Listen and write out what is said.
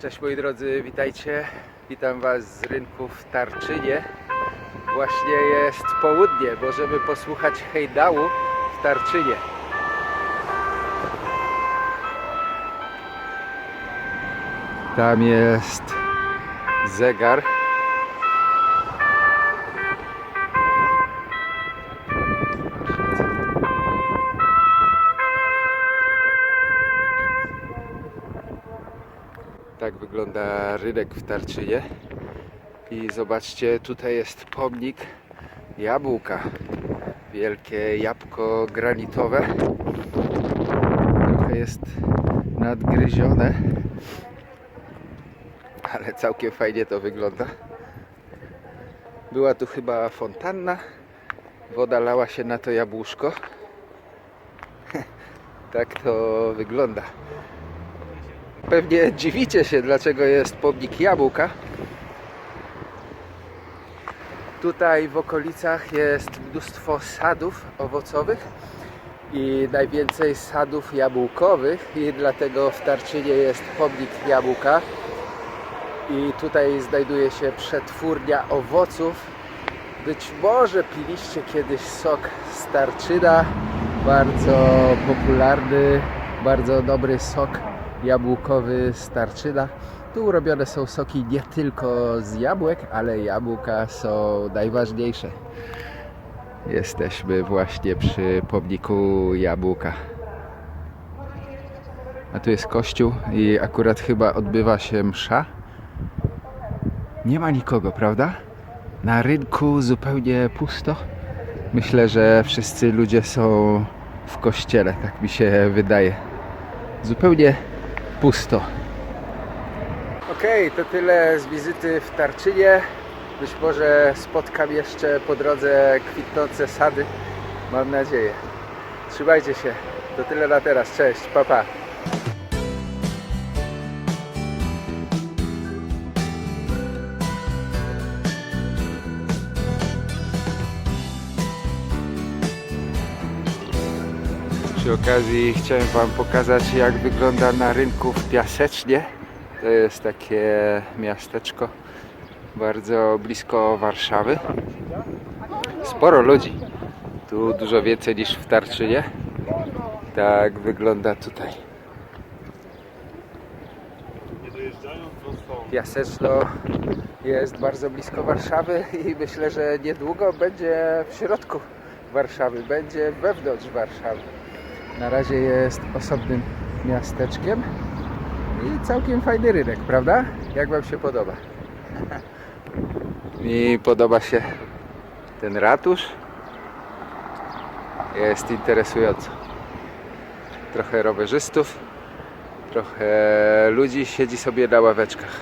Cześć moi drodzy, witajcie. Witam Was z rynku w Tarczynie. Właśnie jest południe, możemy posłuchać hejdału w Tarczynie. Tam jest zegar. Tak wygląda rynek w Tarczynie. I zobaczcie, tutaj jest pomnik jabłka. Wielkie jabłko granitowe. Trochę jest nadgryzione. Ale całkiem fajnie to wygląda. Była tu chyba fontanna. Woda lała się na to jabłuszko. tak to wygląda. Pewnie dziwicie się, dlaczego jest pomnik jabłka. Tutaj w okolicach jest mnóstwo sadów owocowych i najwięcej sadów jabłkowych i dlatego w Tarczynie jest pomnik jabłka. I tutaj znajduje się przetwórnia owoców. Być może piliście kiedyś sok z Tarczyna, bardzo popularny, bardzo dobry sok jabłkowy z Tarczyna. Tu robione są soki nie tylko z jabłek, ale jabłka są najważniejsze. Jesteśmy właśnie przy pomniku jabłka. A tu jest kościół i akurat chyba odbywa się msza. Nie ma nikogo, prawda? Na rynku zupełnie pusto. Myślę, że wszyscy ludzie są w kościele, tak mi się wydaje. Zupełnie pusto. Okej, to tyle z wizyty w Tarczynie. Być może spotkam jeszcze po drodze kwitnące sady. Mam nadzieję. Trzymajcie się. To tyle na teraz. Cześć, pa pa. Przy okazji chciałem Wam pokazać jak wygląda na rynku w Piasecznie. To jest takie miasteczko bardzo blisko Warszawy. Sporo ludzi. Tu dużo więcej niż w Tarczynie. Tak wygląda tutaj. Piaseczno jest bardzo blisko Warszawy i myślę, że niedługo będzie w środku Warszawy, będzie wewnątrz Warszawy. Na razie jest osobnym miasteczkiem i całkiem fajny rynek, prawda? Jak Wam się podoba? Mi podoba się ten ratusz. Jest interesująco. Trochę rowerzystów, trochę ludzi siedzi sobie na ławeczkach.